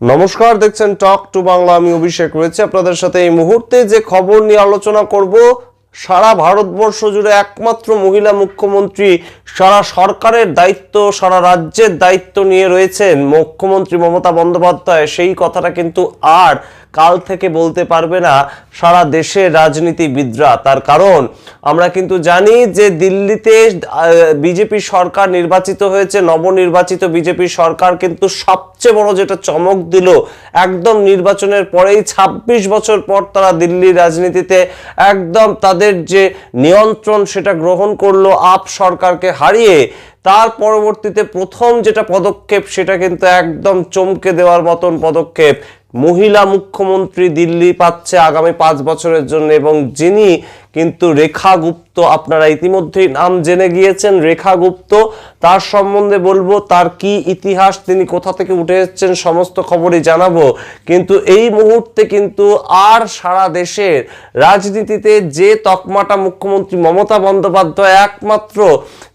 নমস্কার, দেখছেন টক টু বাংলা আমি অভিষেক রয়েছে। আপনাদের সাথে এই মুহূর্তে যে খবর নিয়ে আলোচনা করব সারা ভারতবর্ষ জুড়ে একমাত্র মহিলা মুখ্যমন্ত্রী, সারা সরকারের দায়িত্ব, সারা রাজ্যের দায়িত্ব নিয়ে রয়েছেন মুখ্যমন্ত্রী মমতা বন্দ্যোপাধ্যায়। সেই কথাটা কিন্তু আর কাল থেকে বলতে পারবে না সারা দেশের রাজনীতিবিদরা। তার কারণ, আমরা কিন্তু জানি যে দিল্লিতে বিজেপি সরকার নির্বাচিত হয়েছে, নবনির্বাচিত বিজেপি সরকার কিন্তু সবচেয়ে বড় যেটা চমক দিল, একদম নির্বাচনের পরেই ২৬ বছর পর তারা দিল্লির রাজনীতিতে একদম তাদের যে নিয়ন্ত্রণ সেটা গ্রহণ করল আপ সরকারকে হারিয়ে, তার পরবর্তীতে প্রথম যেটা পদক্ষেপ সেটা কিন্তু একদম চমকে দেওয়ার মতন পদক্ষেপ। মহিলা মুখ্যমন্ত্রী দিল্লি পাচ্ছে আগামী পাঁচ বছরের জন্য এবং যিনি কিন্তু রেখা গুপ্ত আপনারা ইতিমধ্যেই নাম জেনে গিয়েছেন রেখা গুপ্ত তার সম্বন্ধে বলব, তার কি ইতিহাস, তিনি কোথা থেকে উঠে এসেছেন সমস্ত খবরই জানাব। কিন্তু এই মুহূর্তে কিন্তু আর সারা দেশের রাজনীতিতে যে তকমাটা মুখ্যমন্ত্রী মমতা বন্দ্যোপাধ্যায় একমাত্র,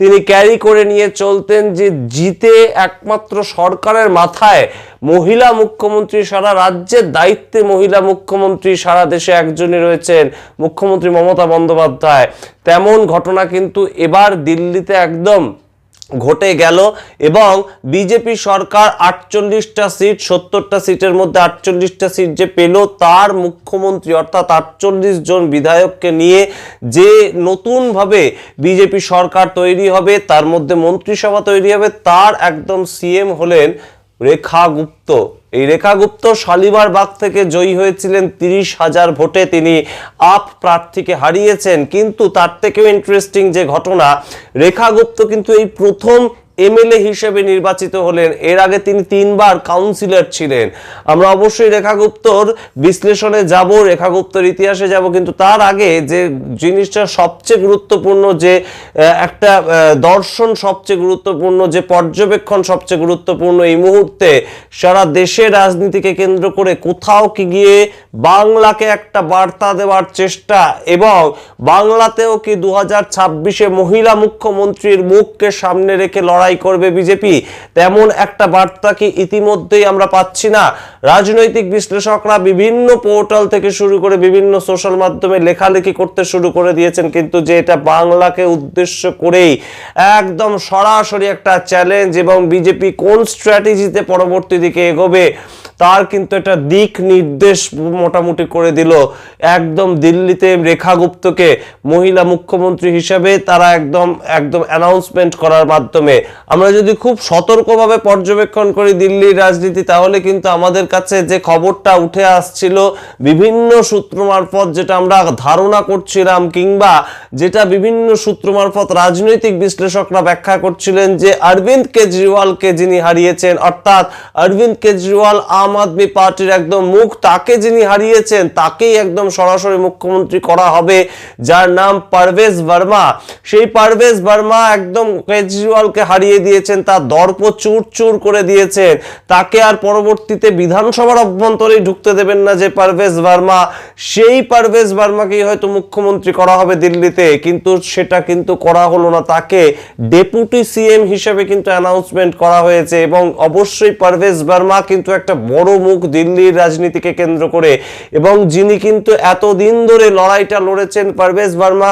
তিনি ক্যারি করে নিয়ে চলতেন যে জিতে একমাত্র সরকারের মাথায় মহিলা মুখ্যমন্ত্রী সারা রাজ্যের দায়িত্বে মহিলা মুখ্যমন্ত্রী সারা দেশে একজনই রয়েছেন মুখ্যমন্ত্রী মমতা বন্দ্যোপাধ্যায়। তেমন ঘটনা কিন্তু এবার দিল্লিতে একদম ঘটে গেল এবং বিজেপি সরকার আটচল্লিশটা সিট, সত্তরটা সিটের মধ্যে আটচল্লিশটা সিট যে পেল তার মুখ্যমন্ত্রী অর্থাৎ আটচল্লিশ জন বিধায়ককে নিয়ে যে নতুনভাবে বিজেপি সরকার তৈরি হবে, তার মধ্যে মন্ত্রিসভা তৈরি হবে, তার একদম সিএম হলেন রেখা গুপ্ত এই রেখা গুপ্ত শালিমার বাগ থেকে জয়ী হয়েছিলেন তিরিশ হাজার ভোটে। তিনি আপ প্রার্থীকে হারিয়েছেন, কিন্তু তার থেকেও ইন্টারেস্টিং যে ঘটনা রেখা গুপ্ত কিন্তু এই প্রথম এমএলএ হিসেবে নির্বাচিত হলেন। এর আগে তিনি তিনবার কাউন্সিলর ছিলেন। আমরা অবশ্যই রেখা গুপ্তর বিশ্লেষণে যাব রেখা গুপ্তর ইতিহাসে যাব, কিন্তু তার আগে যে জিনিসটা সবচেয়ে গুরুত্বপূর্ণ, যে একটা দর্শন সবচেয়ে গুরুত্বপূর্ণ, যে পর্যবেক্ষণ সবচেয়ে গুরুত্বপূর্ণ এই মুহূর্তে, সারা দেশের রাজনীতিকে কেন্দ্র করে কোথাও কি গিয়ে বাংলাকে একটা বার্তা দেওয়ার চেষ্টা এবং বাংলাতেও কি দু হাজার মহিলা মুখ্যমন্ত্রীর মুখকে সামনে রেখে লড়াই করবে বিজেপি, তেমন একটা বার্তা কি ইতিমধ্যেই আমরা পাচ্ছি না। রাজনৈতিক বিশ্লেষকরা বিভিন্ন পোর্টাল থেকে শুরু করে বিভিন্ন সোশ্যাল মাধ্যমে লেখালেখি করতে শুরু করে দিয়েছেন, কিন্তু যে এটা বাংলাকে উদ্দেশ্য করেই একদম সরাসরি একটা চ্যালেঞ্জ এবং বিজেপি কোন স্ট্র্যাটেজিতে পরবর্তী দিকে এগোবে তার কিন্তু একটা দিক নির্দেশ মোটামুটি করে দিল। একদম দিল্লিতে রেখা গুপ্তকে মহিলা মুখ্যমন্ত্রী হিসেবে তারা একদম একদম অ্যানাউন্সমেন্ট করার মাধ্যমে। আমরা যদি খুব সতর্কভাবে পর্যবেক্ষণ করি দিল্লির রাজনীতি, তাহলে কিন্তু আমাদের কাছে যে খবরটা উঠে আসছিল, বিভিন্ন সূত্র মারফত যেটা আমরা ধারণা করছিলাম কিংবা যেটা বিভিন্ন সূত্র মারফত রাজনৈতিক বিশ্লেষকরা ব্যাখ্যা করছিলেন যে অরবিন্দ কেজরিওয়ালকে যিনি হারিয়েছেন, অর্থাৎ অরবিন্দ কেজরিওয়াল আম আদমি পার্টির একদম মুখ তাকে যিনি হারিয়েছেন, তাকেই একদম সরাসরি মুখ্যমন্ত্রী করা হবে, যার নাম পারভেজ বর্মা। সেই পারভেজ বর্মা একদম কেজরিওয়ালকে হারিয়ে দিয়েছেন, তার দর্প চুর চুর করে দিয়েছেন। তাকে আর পরবর্তীতে বিধানসভার অভ্যন্তরেই ঢুকতে দেবেন না যে পারভেজ বর্মা। সেই পারভেজ বর্মাকেই হয়তো মুখ্যমন্ত্রী করা হবে দিল্লিতে, কিন্তু সেটা কিন্তু করা হলো না তাকে। ডেপুটি সিএম হিসেবে কিন্তু অ্যানাউন্সমেন্ট করা হয়েছে এবং অবশ্যই পারভেজ বর্মা কিন্তু একটা মুখ দিল্লির রাজনীতিকে কেন্দ্র করে। এবং যিনি কিন্তু এতদিন ধরে লড়াইটা লড়েছেন পারভেজ বর্মা,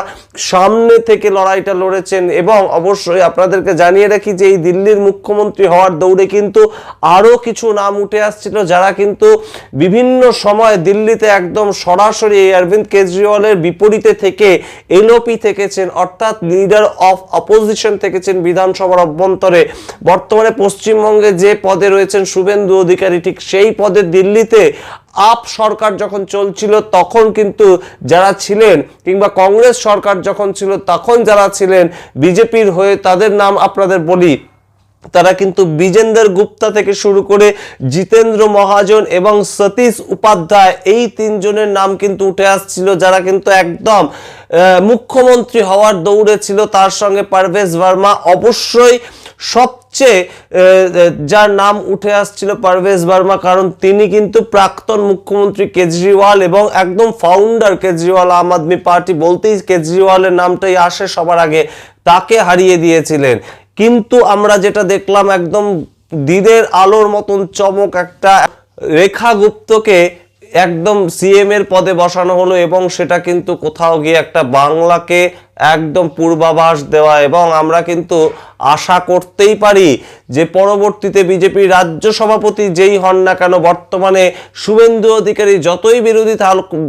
সামনে থেকে লড়াইটা লড়েছেন এবং অবশ্যই আপনাদেরকে জানিয়ে রাখি যে এই দিল্লির মুখ্যমন্ত্রী হওয়ার দৌড়ে কিন্তু আরও কিছু নাম উঠে আসছিল, যারা কিন্তু বিভিন্ন সময় দিল্লিতে একদম সরাসরি এই অরবিন্দ কেজরিওয়ালের বিপরীতে থেকে এলওপি থেকেছেন, অর্থাৎ লিডার অফ অপোজিশন থেকেছেন বিধানসভার অভ্যন্তরে। বর্তমানে পশ্চিমবঙ্গে যে পদে রয়েছেন শুভেন্দু অধিকারী, ঠিক সেই পদে দিল্লিতে আপ সরকার যখন চলছিল, তখন কিন্তু যারা ছিলেন কিংবা কংগ্রেস সরকার যখন ছিল, তখন যারা ছিলেন বিজেপির হয়ে তাদের নাম আপনাদের বলি। তারা কিন্তু বিজেন্দর গুপ্তা থেকে শুরু করে জিতেন্দ্র মহাজন এবং সতীশ উপাধ্যায় এই তিনজনের নাম কিন্তু উঠে আসছিল, যারা কিন্তু একদম মুখ্যমন্ত্রী হওয়ার দৌড়ে ছিল। তার সঙ্গে পারভেজ বর্মা অবশ্যই সবচেয়ে যার নাম উঠে আসছিল পারভেজ বর্মা, কারণ তিনি কিন্তু প্রাক্তন মুখ্যমন্ত্রী কেজরিওয়াল এবং একদম ফাউন্ডার কেজরিওয়াল আম আদমি পার্টি বলতেই কেজরিওয়ালের নামটাই আসে সবার আগে, তাকে হারিয়ে দিয়েছিলেন। কিন্তু আমরা যেটা দেখলাম একদম দিদের আলোর মতন চমক একটা রেখা গুপ্তকে একদম সিএম এর পদে বসানো হলো এবং সেটা কিন্তু কোথাও গিয়ে একটা বাংলাকে একদম পূর্বাভাস দেওয়া এবং আমরা কিন্তু আশা করতেই পারি যে পরবর্তীতে বিজেপির রাজ্য সভাপতি যেই হন না কেন, বর্তমানে শুভেন্দু অধিকারী যতই বিরোধী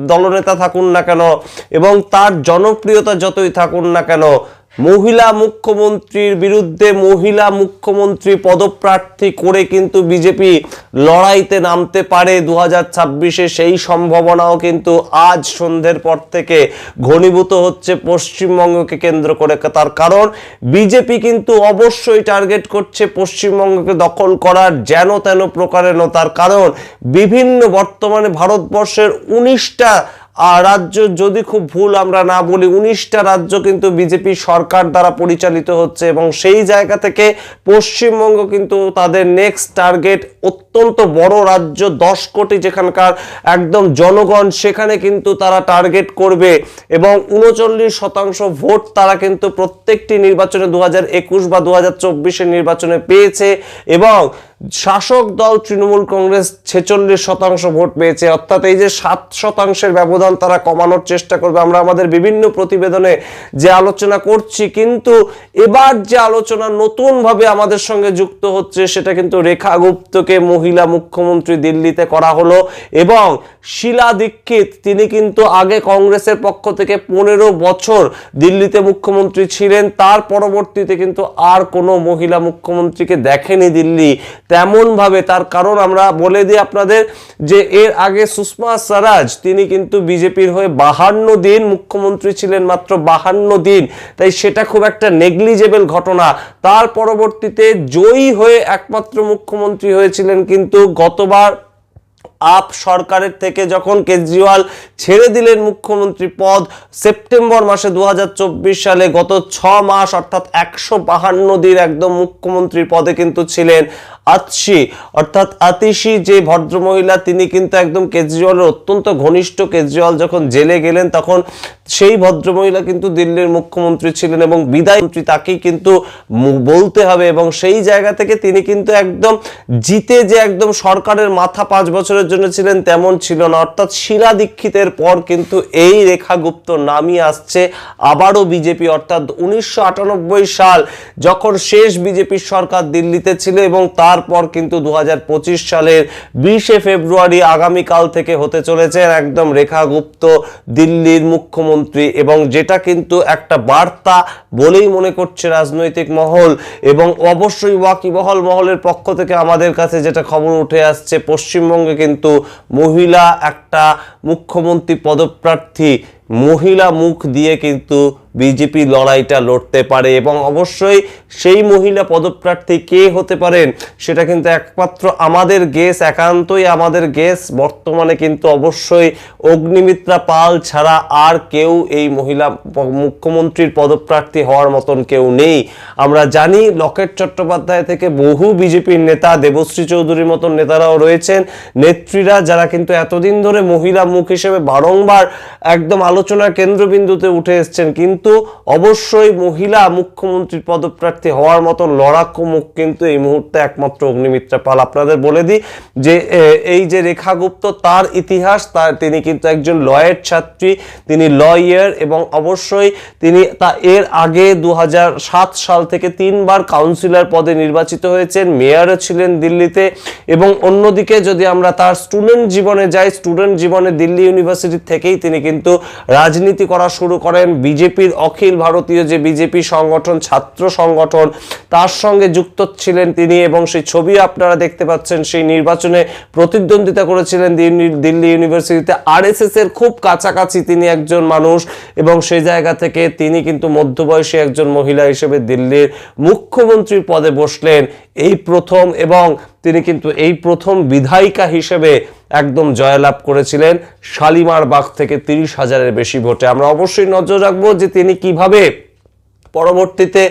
দলনেতা থাকুন না কেন এবং তার জনপ্রিয়তা যতই থাকুন না কেন মহিলা মুখ্যমন্ত্রীর বিরুদ্ধে মহিলা মুখ্যমন্ত্রী পদপ্রার্থী করে কিন্তু বিজেপি লড়াইতে নামতে পারে দু হাজার সেই সম্ভাবনাও কিন্তু আজ সন্ধ্যের পর থেকে ঘনীভূত হচ্ছে পশ্চিমবঙ্গকে কেন্দ্র করে। তার কারণ, বিজেপি কিন্তু অবশ্যই টার্গেট করছে পশ্চিমবঙ্গকে দখল করার যেন তেন প্রকারেণ। তার কারণ, বিভিন্ন বর্তমানে ভারতবর্ষের উনিশটা রাজ্য যদি খুব ভুল আমরা না বলি, উনিশটা রাজ্য কিন্তু বিজেপি সরকার দ্বারা পরিচালিত হচ্ছে এবং সেই জায়গা থেকে পশ্চিমবঙ্গ কিন্তু তাদের নেক্সট টার্গেট অত্যন্ত বড় রাজ্য, দশ কোটি যেখানকার একদম জনগণ, সেখানে কিন্তু তারা টার্গেট করবে এবং উনচল্লিশ শতাংশ ভোট তারা কিন্তু প্রত্যেকটি নির্বাচনে দু হাজার একুশ বা দু হাজার নির্বাচনে পেয়েছে এবং শাসক দল তৃণমূল কংগ্রেস ছেচল্লিশ শতাংশ ভোট পেয়েছে। অর্থাৎ এই যে সাত শতাংশের ব্যবধান তারা কমানোর চেষ্টা করবে। আমরা আমাদের বিভিন্ন প্রতিবেদনে যে আলোচনা করছি, কিন্তু এবার যে আলোচনা নতুনভাবে আমাদের সঙ্গে যুক্ত হচ্ছে, সেটা কিন্তু রেখা গুপ্তকে মহিলা মুখ্যমন্ত্রী দিল্লিতে করা হলো এবং শিলা দীক্ষিত, তিনি কিন্তু আগে কংগ্রেসের পক্ষ থেকে পনেরো বছর দিল্লিতে মুখ্যমন্ত্রী ছিলেন। তার পরবর্তীতে কিন্তু আর কোনো মহিলা মুখ্যমন্ত্রীকে দেখেনি দিল্লি। তেমন ভাবে তার কারণ আমরা বলে দিই আপনাদের যে এর আগে সুষমা স্বরাজ, তিনি কিন্তু বিজেপির হয়ে বাহান্ন দিন মুখ্যমন্ত্রী ছিলেন, মাত্র বাহান্ন দিন। তাই সেটা খুব একটা নেগলিজেবল ঘটনা। তার পরবর্তীতে জয়ী হয়ে একমাত্র মুখ্যমন্ত্রী হয়েছিলেন কিন্তু গতবার আপ সরকারের থেকে যখন কেজরিওয়াল ছেড়ে দিলেন মুখ্যমন্ত্রী পদ, সেপ্টেম্বর মাসে দু হাজার চব্বিশ সালে গত ছ মাস, অর্থাৎ একশো বাহান্ন দিন একদম মুখ্যমন্ত্রীর পদে কিন্তু ছিলেন আতসি। অর্থাৎ আতিশি যে ভদ্রমহিলা, তিনি কিন্তু একদম কেজরিওয়ালের অত্যন্ত ঘনিষ্ঠ কেজরিওয়াল, যখন জেলে গেলেন, তখন সেই ভদ্রমহিলা কিন্তু দিল্লির মুখ্যমন্ত্রী ছিলেন এবং বিদায় মন্ত্রী তাকেই কিন্তু বলতে হবে এবং সেই জায়গা থেকে তিনি কিন্তু একদম জিতে যে একদম সরকারের মাথা পাঁচ বছরের জন্য ছিলেন তেমন ছিল না। অর্থাৎ শিলা দীক্ষিতের পর কিন্তু এই রেখা গুপ্ত নামই আসছে আবারও বিজেপি। অর্থাৎ উনিশশো আটানব্বই সাল যখন শেষ বিজেপির সরকার দিল্লিতে ছিল এবং তারপর কিন্তু দু হাজার পঁচিশ সালের বিশে ফেব্রুয়ারি আগামীকাল থেকে হতে চলেছে একদম রেখা গুপ্ত দিল্লির মুখ্যমন্ত্রী। এবং যেটা কিন্তু একটা বার্তা বলেই মনে করছে রাজনৈতিক মহল এবং অবশ্যই ওয়াকিবহল মহলের পক্ষ থেকে আমাদের কাছে যেটা খবর উঠে আসছে, পশ্চিমবঙ্গে কিন্তু মহিলা একটা মুখ্যমন্ত্রী পদপ্রার্থী মহিলা মুখ দিয়ে কিন্তু বিজেপি লড়াইটা লড়তে পারে এবং অবশ্যই সেই মহিলা পদপ্রার্থী কে হতে পারেন, সেটা কিন্তু একমাত্র আমাদের গেস একান্তই আমাদের গেস বর্তমানে কিন্তু অবশ্যই অগ্নিমিত্রা পাল ছাড়া আর কেউ এই মহিলা মুখ্যমন্ত্রীর পদপ্রার্থী হওয়ার মতন কেউ নেই। আমরা জানি লকেট চট্টোপাধ্যায় থেকে বহু বিজেপির নেতা, দেবশ্রী চৌধুরীর মতন নেতারাও রয়েছেন। নেত্রীরা যারা কিন্তু এতদিন ধরে মহিলা মুখ হিসেবে বারংবার একদম আলোচনার কেন্দ্রবিন্দুতে উঠে এসছেন, কিন্তু অবশ্যই মহিলা মুখ্যমন্ত্রীর পদপ্রার্থী হওয়ার মতো লড়াকু মুখ কিন্তু এই মুহূর্তে একমাত্র অগ্নিমিত্রা পাল আপনাদের বলে দিই যে এই যে রেখা গুপ্ত, তার ইতিহাস, তার তিনি কিন্তু একজন লয়ের ছাত্রী, তিনি লয়ার এবং অবশ্যই তিনি তা এর আগে দু হাজার সাত সাল থেকে তিনবার কাউন্সিলর পদে নির্বাচিত হয়েছেন, মেয়রও ছিলেন দিল্লিতে এবং অন্যদিকে যদি আমরা তার স্টুডেন্ট জীবনে যাই, স্টুডেন্ট জীবনে দিল্লি ইউনিভার্সিটি থেকেই তিনি কিন্তু রাজনীতি করা শুরু করেন বিজেপির অখিল ভারতীয় যে বিজেপি সংগঠন, ছাত্র সংগঠন, তার সঙ্গে যুক্ত ছিলেন তিনি এবং সেই ছবি আপনারা দেখতে পাচ্ছেন, সেই নির্বাচনে প্রতিদ্বন্দ্বিতা করেছিলেন দিল্লি- ইউনিভার্সিটিতে। আরএসএস এর খুব কাছাকাছি তিনি একজন মানুষ এবং সেই জায়গা থেকে তিনি কিন্তু মধ্যবয়সী একজন মহিলা হিসেবে দিল্লির মুখ্যমন্ত্রীর পদে বসলেন। এই প্রথম এবং তিনি কিন্তু এই প্রথম বিধায়িকা হিসেবে একদম জয়লাভ করেছিলেন। শালিমার বাগ থেকে তিরিশ হাজারের বেশি ভোটে। আমরা অবশ্যই নজর রাখব যে তিনি কীভাবে পরবর্তীতে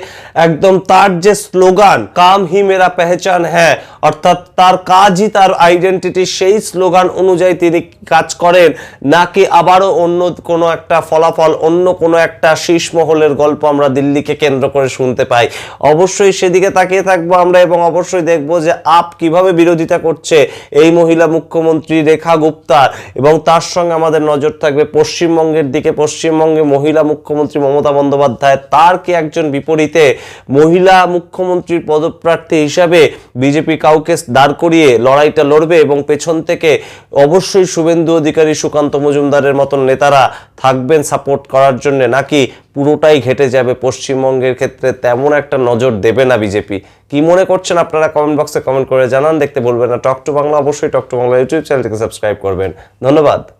একদম তার যে স্লোগান, কাম হি মেরা পেহচান হ্যাঁ অর্থাৎ তার কাজই তার আইডেন্টিটি সেই স্লোগান অনুযায়ী তিনি কাজ করেন, নাকি আবারও অন্য কোনো একটা ফলাফল, অন্য কোনো একটা শীর্ষ মহলের গল্প আমরা দিল্লিকে কেন্দ্র করে শুনতে পাই। অবশ্যই সেদিকে তাকিয়ে থাকব আমরা এবং অবশ্যই দেখব যে আপ কীভাবে বিরোধিতা করছে এই মহিলা মুখ্যমন্ত্রী রেখা গুপ্তার এবং তার সঙ্গে আমাদের নজর থাকবে পশ্চিমবঙ্গের দিকে, পশ্চিমবঙ্গে মহিলা মুখ্যমন্ত্রী মমতা বন্দ্যোপাধ্যায়, তার কি একজন বিপরীতে মহিলা মুখ্যমন্ত্রীর পদপ্রার্থী হিসাবে বিজেপি কাউকে দাঁড় করিয়ে লড়াইটা লড়বে এবং পেছন থেকে অবশ্যই শুভেন্দু অধিকারী, সুকান্ত মজুমদারের মতন নেতারা থাকবেন সাপোর্ট করার জন্য, নাকি পুরোটাই ঘেটে যাবে? পশ্চিমবঙ্গের ক্ষেত্রে তেমন একটা নজর দেবে না বিজেপি। কি মনে করছেন আপনারা? কমেন্ট বক্সে কমেন্ট করে জানান। দেখতে বলবেন না। টক টু বাংলা অবশ্যই টক টু বাংলা ইউটিউব চ্যানেলটিকে সাবস্ক্রাইব করবেন। ধন্যবাদ।